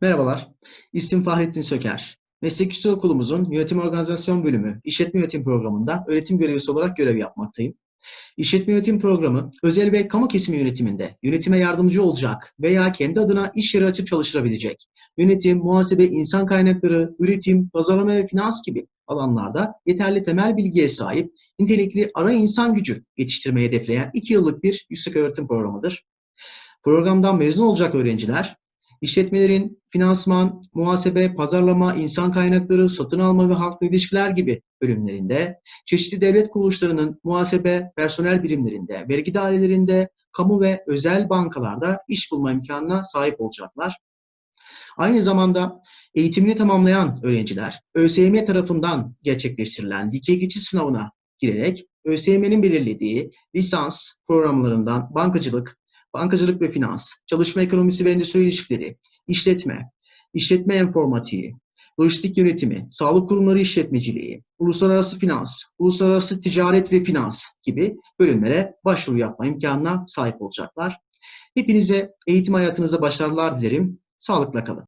Merhabalar, İsmim Fahrettin Söker. Meslek Yüksek Okulumuzun Yönetim Organizasyon Bölümü İşletme Yönetim Programı'nda öğretim görevlisi olarak görev yapmaktayım. İşletme Yönetim Programı, özel ve kamu kesimi yönetiminde yönetime yardımcı olacak veya kendi adına iş yeri açıp çalıştırabilecek, yönetim, muhasebe, insan kaynakları, üretim, pazarlama ve finans gibi alanlarda yeterli temel bilgiye sahip nitelikli ara insan gücü yetiştirmeyi hedefleyen 2 yıllık bir yüksek öğretim programıdır. Programdan mezun olacak öğrenciler, işletmelerin finansman, muhasebe, pazarlama, insan kaynakları, satın alma ve halkla ilişkiler gibi bölümlerinde, çeşitli devlet kuruluşlarının muhasebe, personel birimlerinde, vergi dairelerinde, kamu ve özel bankalarda iş bulma imkanına sahip olacaklar. Aynı zamanda eğitimini tamamlayan öğrenciler ÖSYM tarafından gerçekleştirilen dikey geçiş sınavına girerek ÖSYM'nin belirlediği lisans programlarından bankacılık, bankacılık ve finans, çalışma ekonomisi ve endüstri ilişkileri, işletme, işletme informatiği, lojistik yönetimi, sağlık kurumları işletmeciliği, uluslararası finans, uluslararası ticaret ve finans gibi bölümlere başvuru yapma imkanına sahip olacaklar. Hepinize eğitim hayatınıza başarılar dilerim. Sağlıkla kalın.